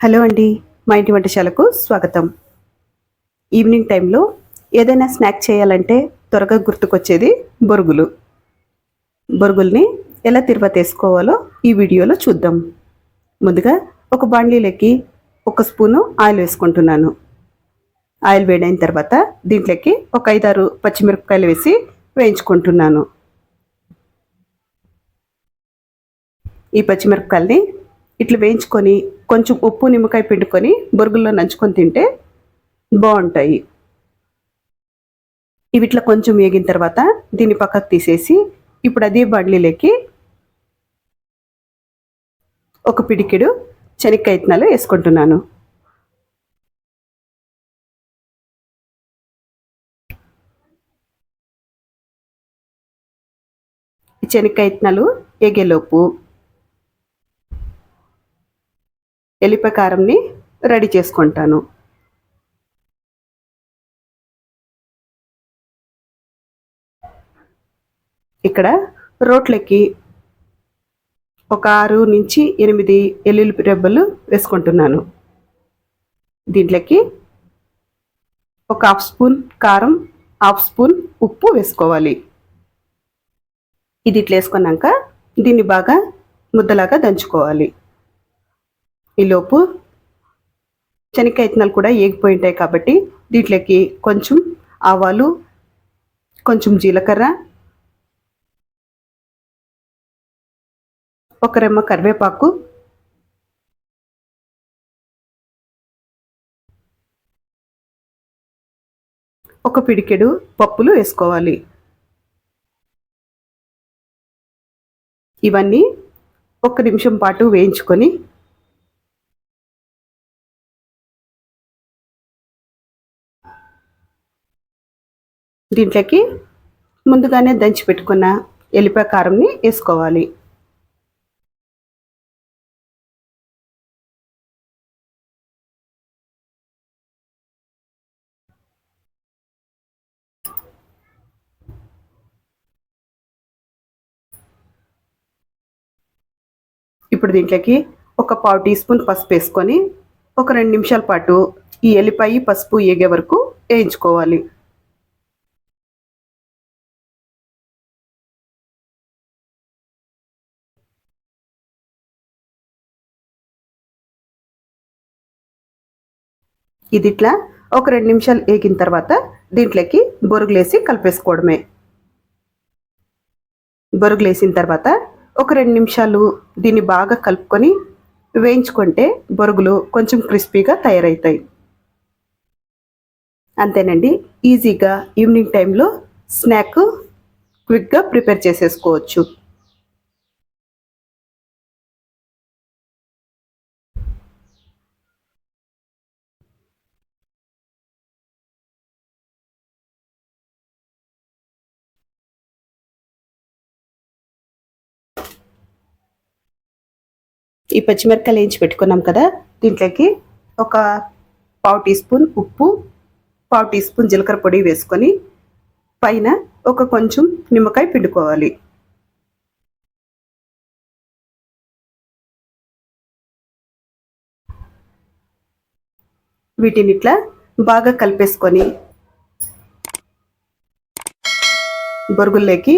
Hello అండి మా ఇంటి వంటశాలకు స్వాగతం. ఈవినింగ్ టైంలో ఏదైనా స్నాక్ చేయాలంటే త్వరగా గుర్తుకొచ్చేది బొరుగులు. బొరుగుల్ని ఎలా తిరుపతి వేసుకోవాలో ఈ వీడియోలో చూద్దాం. ముందుగా ఒక బాండ్లీలోకి ఒక స్పూను ఆయిల్ వేసుకుంటున్నాను. ఆయిల్ వేడైన తర్వాత దీంట్లోకి ఒక ఐదారు పచ్చిమిరపకాయలు వేసి వేయించుకుంటున్నాను. ఈ పచ్చిమిరపకాయల్ని ఇట్లా వేయించుకొని కొంచెం ఉప్పు నిమ్మకాయ పిండుకొని బొరుగుల్లో నంచుకొని తింటే బాగుంటాయి. ఇవి ఇట్లా కొంచెం వేగిన తర్వాత దీన్ని పక్కకు తీసేసి ఇప్పుడు అదే బండ్లీలోకి ఒక పిడికిడు శనక్కాయ ఇత్తనాలు వేసుకుంటున్నాను. ఈ శనక్కాయ ఇత్తనాలు ఎగేలోపు ఎల్లిపాయ కారంని రెడీ చేసుకుంటాను. ఇక్కడ రోట్లకి ఒక ఆరు నుంచి ఎనిమిది ఎల్లుల్లి రెబ్బలు వేసుకుంటున్నాను. దీంట్లోకి ఒక హాఫ్ స్పూన్ కారం హాఫ్ స్పూన్ ఉప్పు వేసుకోవాలి. ఇది ఇట్లా వేసుకున్నాక దీన్ని బాగా ముద్దలాగా దంచుకోవాలి. ఈలోపు శనక్కాయ ఇత్తనాలు కూడా ఏగిపోయి ఉంటాయి కాబట్టి దీంట్లోకి కొంచెం ఆవాలు కొంచెం జీలకర్ర ఒక రెమ్మ కరివేపాకు ఒక పిడికెడు పప్పులు వేసుకోవాలి. ఇవన్నీ ఒక నిమిషం పాటు వేయించుకొని దీంట్లోకి ముందుగానే దంచి పెట్టుకున్న ఎల్లిపాయ కారంని వేసుకోవాలి. ఇప్పుడు దీంట్లోకి ఒక పావు టీ స్పూన్ పసుపు వేసుకొని ఒక రెండు నిమిషాల పాటు ఈ ఎల్లిపాయ పసుపు ఏగే వరకు వేయించుకోవాలి. ఇది ఇట్లా ఒక రెండు నిమిషాలు వేగిన తర్వాత దీంట్లోకి బొరుగులేసి కలిపేసుకోవడమే. బొరుగులేసిన తర్వాత ఒక రెండు నిమిషాలు దీన్ని బాగా కలుపుకొని వేయించుకుంటే బొరుగులు కొంచెం క్రిస్పీగా తయారవుతాయి. అంతేనండి ఈజీగా ఈవినింగ్ టైంలో స్నాక్ క్విక్గా ప్రిపేర్ చేసేసుకోవచ్చు. ఈ పచ్చిమిరపకాయలు వేయించి పెట్టుకున్నాం కదా దీంట్లోకి ఒక పావు టీ స్పూన్ ఉప్పు పావు టీ స్పూన్ జీలకర్ర పొడి వేసుకొని పైన ఒక కొంచెం నిమ్మకాయ పిండుకోవాలి. వీటిని ఇట్లా బాగా కలిపేసుకొని బొరుగుల్లోకి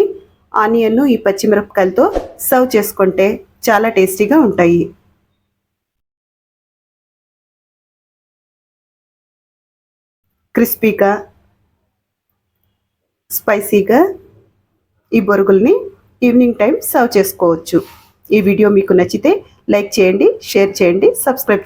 ఆనియన్ ఈ పచ్చిమిరపకాయలతో సర్వ్ చేసుకుంటే చాలా టేస్టీగా ఉంటాయి. క్రిస్పీగా స్పైసీగా ఈ బొరుగుల్ని ఈవినింగ్ టైం సర్వ్ చేసుకోవచ్చు. ఈ వీడియో మీకు నచ్చితే లైక్ చేయండి షేర్ చేయండి సబ్స్క్రైబ్